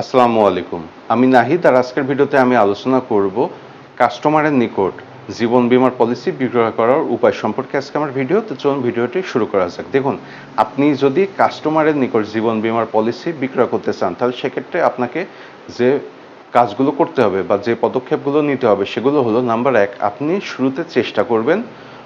আসসালামু আলাইকুম। আমি নাহিদ আর আজকের ভিডিওতে আমি আলোচনা করব কাস্টমারের নিকট জীবন বীমার পলিসি বিক্রয় করার উপায় সম্পর্কে আজকে আমার ভিডিও। তো চলুন ভিডিওটি শুরু করা যাক। দেখুন, আপনি যদি কাস্টমারের নিকট জীবন বীমার পলিসি বিক্রয় করতে চান, তাহলে সেক্ষেত্রে আপনাকে যে কাজগুলো করতে হবে বা যে পদক্ষেপগুলো নিতে হবে, সেগুলো হলো, নাম্বার এক, আপনি শুরুতে চেষ্টা করবেন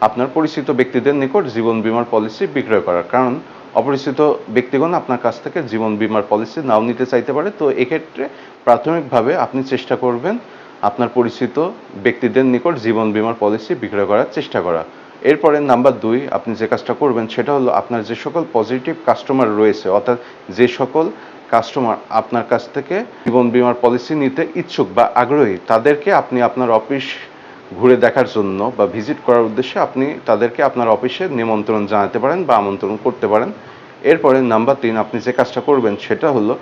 আপনার পরিচিত ব্যক্তিদের নিকট জীবন বীমার পলিসি বিক্রয় করার। কারণ অপরিচিত ব্যক্তিগণ আপনার কাছ থেকে জীবন বীমার পলিসি নাও নিতে চাইতে পারে। তো এক্ষেত্রে প্রাথমিকভাবে আপনি চেষ্টা করবেন আপনার পরিচিত ব্যক্তিদের নিকট জীবন বীমার পলিসি বিক্রয় করার চেষ্টা করা। এরপরে নাম্বার দুই, আপনি যে কাজটা করবেন সেটা হলো আপনার যে সকল পজিটিভ কাস্টমার রয়েছে, অর্থাৎ যে সকল কাস্টমার আপনার কাছ থেকে জীবন বীমার পলিসি নিতে ইচ্ছুক বা আগ্রহী, তাদেরকে আপনি আপনার অফিস ঘুরে দেখার জন্য বা ভিজিট করার উদ্দেশ্যে আপনি তাদেরকে আপনার অফিসে নিমন্ত্রণ জানাতে পারেন বা আমন্ত্রণ করতে পারেন। এরপরে নাম্বার তিন, আপনি যে কাজটা করবেন সেটা হলো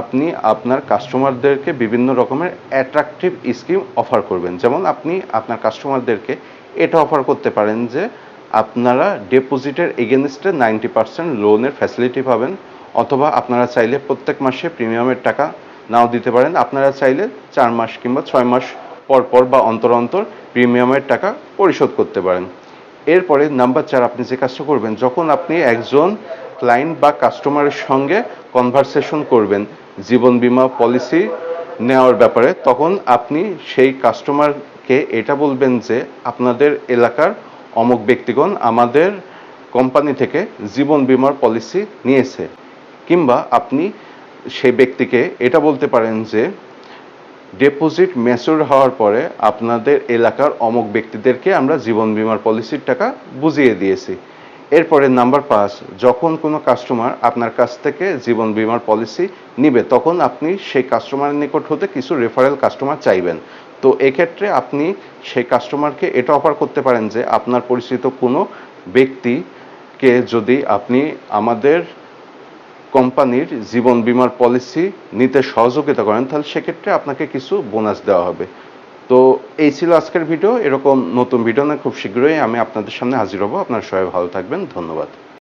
আপনি আপনার কাস্টমারদেরকে বিভিন্ন রকমের অ্যাট্রাকটিভ স্কিম অফার করবেন। যেমন আপনি আপনার কাস্টমারদেরকে এটা অফার করতে পারেন যে আপনারা ডিপোজিটের এগেনস্টে নাইনটি পার্সেন্ট লোনের ফ্যাসিলিটি পাবেন অথবা আপনারা চাইলে প্রত্যেক মাসে প্রিমিয়ামের টাকা নাও দিতে পারেন। আপনারা চাইলে চার মাস কিংবা ছয় মাস পর পর বা অন্তর অন্তর প্রিমিয়ামের টাকা পরিশোধ করতে পারেন। এরপরে নাম্বার চার, আপনি যে কাজটা করবেন, যখন আপনি একজন ক্লায়েন্ট বা কাস্টমারের সঙ্গে কনভারসেশন করবেন, জীবন বীমা পলিসি নেওয়ার ব্যাপারে, তখন আপনি সেই কাস্টমারকে এটা বলবেন যে, আপনাদের এলাকার অমুক ব্যক্তিগণ আমাদের কোম্পানি থেকে জীবন বীমার পলিসি নিয়েছে। কিংবা আপনি সেই ব্যক্তিকে এটা বলতে পারেন যে ডিপোজিট ম্যাচিউর হওয়ার পরে আপনাদের এলাকার অমুক ব্যক্তিদেরকে আমরা জীবন বীমার পলিসির টাকা বুঝিয়ে দিয়েছি। এরপরে নাম্বার পাঁচ, যখন কোনো কাস্টমার আপনার কাছ থেকে জীবন বীমার পলিসি নিবে, তখন আপনি সেই কাস্টমারের নিকট হতে কিছু রেফারেল কাস্টমার চাইবেন। তো এক্ষেত্রে আপনি সেই কাস্টমারকে এটা অফার করতে পারেন যে আপনার পরিচিত কোনো ব্যক্তিকে যদি আপনি আমাদের কোম্পানির জীবন বিমার পলিসি নিতে সহযোগিতা করেন, তাহলে সেক্ষেত্রে আপনাকে কিছু বোনাস দেওয়া হবে। তো এই ছিল আজকের ভিডিও। এরকম নতুন ভিডিও না খুব শীঘ্রই আমি আপনাদের সামনে হাজির হব। আপনার সবাই ভালো থাকবেন। ধন্যবাদ।